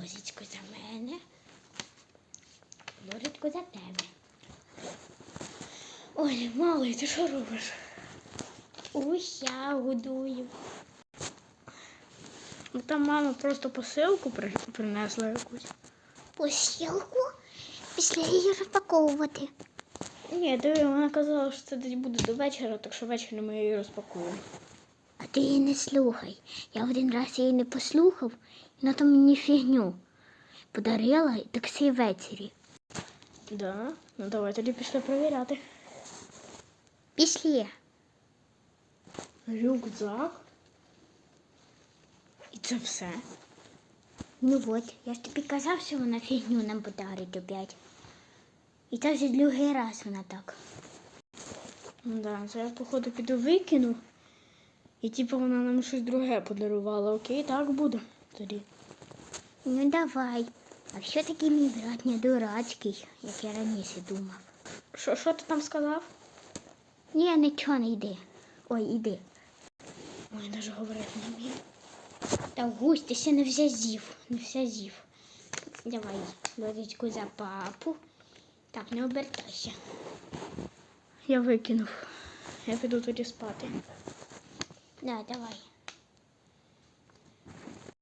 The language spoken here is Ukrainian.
Лозічко за мене. Ложечко за тебе. Ой, малий, ти що робиш? Уся годую. Ну там мама просто посилку при- принесла якусь. Посілку після її розпаковувати. Ні, диви, вона казала, що це десь буде до вечора, так що ввечері ми її розпакуємо. А ти її не слухай. Я один раз її не послухав, і вона там мені фігню подарила, і так всі ввечері. Да? Ну давай тоді пішли перевіряти. Після. Рюкзак. І це все. Ну от, я ж тобі казав, що вона фігню нам подарить опять. І це вже другий раз вона так. Ну Да, це я походу піду викину. І типу вона нам щось друге подарувала. Окей, так буде тоді. Ну давай. А такий мій брат не дурацький, як я раніше думав. Що, що ти там сказав? Ні, нічого не йди. Ой, іди. Ой, навіть говорити не вмію. Та гусь, ти ще не вся зів, не вся зів. Давай, лодочку за папу. Так, не обертайся. Я викинув. Я піду тоді спати. Да, давай.